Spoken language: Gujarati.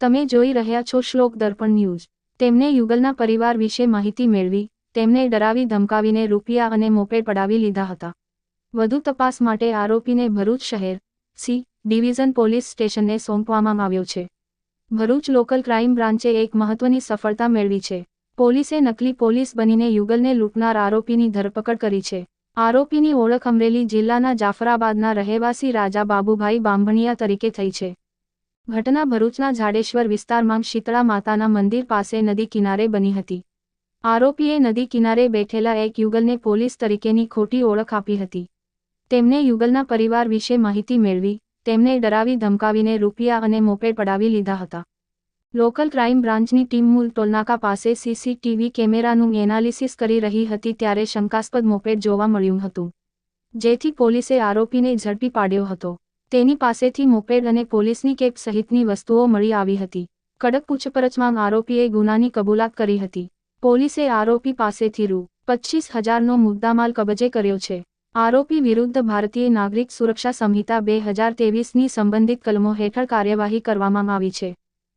તમે જોઈ રહ્યા છો શ્લોક દર્પણ ન્યૂઝ. તેમને યુગલના પરિવાર વિશે માહિતી મેળવી, તેમને ડરાવી ધમકાવીને રૂપિયા અને મોપેડ પડાવી લીધા હતા. વધુ તપાસ માટે આરોપીને ભરૂચ શહેર, સી, ડિવિઝન પોલીસ સ્ટેશનને સોંપવામાં આવ્યો છે. ભરૂચ લોકલ ક્રાઇમ બ્રાન્ચે એક મહત્વની સફળતા મેળવી છે. પોલીસે નકલી પોલીસ બનીને યુગલને લૂંટનાર આરોપીની ધરપકડ કરી છે. આરોપીની ઓળખ અમરેલી જિલ્લાના જાફરાબાદના રહેવાસી રાજા બાબુભાઈ બાંભણિયા તરીકે થઈ છે. ઘટના ભરૂચના જાડેશ્વર વિસ્તારમાં શીતળા માતાના મંદિર પાસે નદી કિનારે બની હતી. આરોપીએ નદી કિનારે બેઠેલા એક યુગલને પોલીસ તરીકેની ખોટી ઓળખ આપી હતી. તેમને યુગલના પરિવાર વિશે માહિતી મેળવી, તેમને ડરાવી ધમકાવીને રૂપિયા અને મોપેડ પડાવી લીધા હતા. લોકલ ક્રાઇમ બ્રાન્ચની ટીમ મૂલ ટોલનાકા પાસે સીસીટીવી કેમેરાનું એનાલિસિસ કરી રહી હતી ત્યારે શંકાસ્પદ મોપેડ જોવા મળ્યું હતું. જેથી પોલીસે આરોપીને ઝડપી પાડ્યો હતો. તેની પાસેથી મોપેડ અને પોલીસની કેપ સહિતની વસ્તુઓ મળી આવી હતી. કડક પૂછપરછમાં આરોપીએ ગુનાની કબૂલાત કરી હતી. પોલીસે આરોપી પાસેથી રૂ. પચીસ હજારનો મુદ્દામાલ કબજે કર્યો છે. આરોપી વિરુદ્ધ ભારતીય નાગરિક સુરક્ષા સંહિતા બે હજાર તેવીસની સંબંધિત કલમો હેઠળ કાર્યવાહી કરવામાં આવી છે.